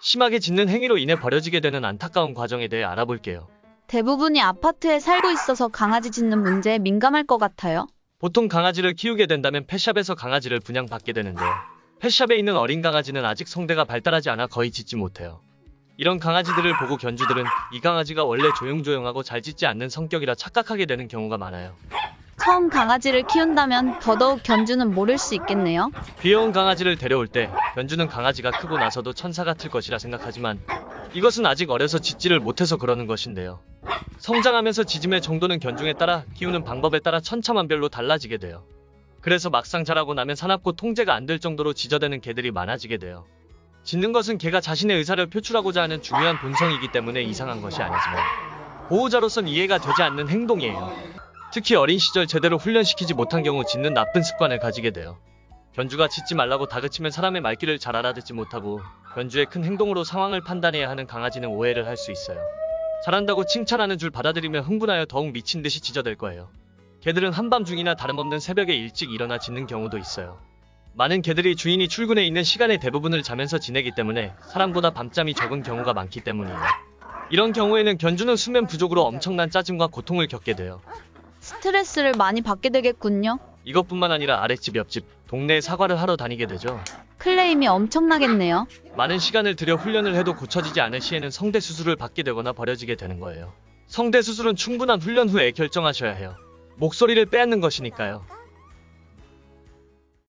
심하게 짖는 행위로 인해 버려지게 되는 안타까운 과정에 대해 알아볼게요. 대부분이 아파트에 살고 있어서 강아지 짖는 문제에 민감할 것 같아요. 보통 강아지를 키우게 된다면 펫샵에서 강아지를 분양받게 되는데요. 펫샵에 있는 어린 강아지는 아직 성대가 발달하지 않아 거의 짖지 못해요. 이런 강아지들을 보고 견주들은 이 강아지가 원래 조용조용하고 잘 짖지 않는 성격이라 착각하게 되는 경우가 많아요. 처음 강아지를 키운다면 더더욱 견주는 모를 수 있겠네요. 귀여운 강아지를 데려올 때 견주는 강아지가 크고 나서도 천사 같을 것이라 생각하지만 이것은 아직 어려서 짖지를 못해서 그러는 것인데요. 성장하면서 짖음의 정도는 견중에 따라 키우는 방법에 따라 천차만별로 달라지게 돼요. 그래서 막상 자라고 나면 사납고 통제가 안 될 정도로 짖어대는 개들이 많아지게 돼요. 짖는 것은 개가 자신의 의사를 표출하고자 하는 중요한 본성이기 때문에 이상한 것이 아니지만 보호자로선 이해가 되지 않는 행동이에요. 특히 어린 시절 제대로 훈련시키지 못한 경우 짖는 나쁜 습관을 가지게 돼요. 견주가 짖지 말라고 다그치면 사람의 말귀를 잘 알아듣지 못하고 견주의 큰 행동으로 상황을 판단해야 하는 강아지는 오해를 할 수 있어요. 잘한다고 칭찬하는 줄 받아들이며 흥분하여 더욱 미친 듯이 짖어댈 거예요. 개들은 한밤중이나 다름없는 새벽에 일찍 일어나 짖는 경우도 있어요. 많은 개들이 주인이 출근해 있는 시간의 대부분을 자면서 지내기 때문에 사람보다 밤잠이 적은 경우가 많기 때문이에요. 이런 경우에는 견주는 수면 부족으로 엄청난 짜증과 고통을 겪게 돼요. 스트레스를 많이 받게 되겠군요. 이것뿐만 아니라 아랫집 옆집 동네에 사과를 하러 다니게 되죠. 클레임이 엄청나겠네요. 많은 시간을 들여 훈련을 해도 고쳐지지 않을 시에는 성대 수술을 받게 되거나 버려지게 되는 거예요. 성대 수술은 충분한 훈련 후에 결정하셔야 해요. 목소리를 빼앗는 것이니까요.